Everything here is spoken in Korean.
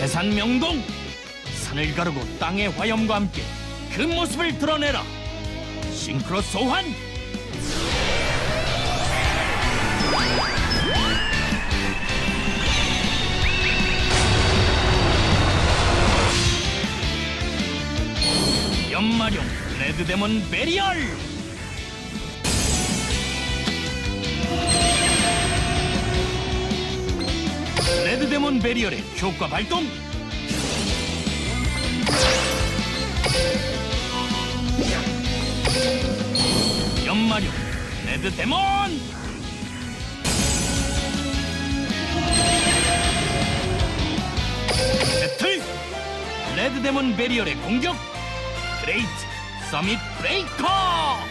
해산 명동 산을 가르고 땅의 화염과 함께 그 모습을 드러내라. 싱크로 소환! 연마룡 레드데몬 베리얼 레드데몬 베리얼의 효과 발동! 연마룡 레드데몬! 배틀! 레드데몬 베리얼의 공격! 그레이트 서밋 브레이커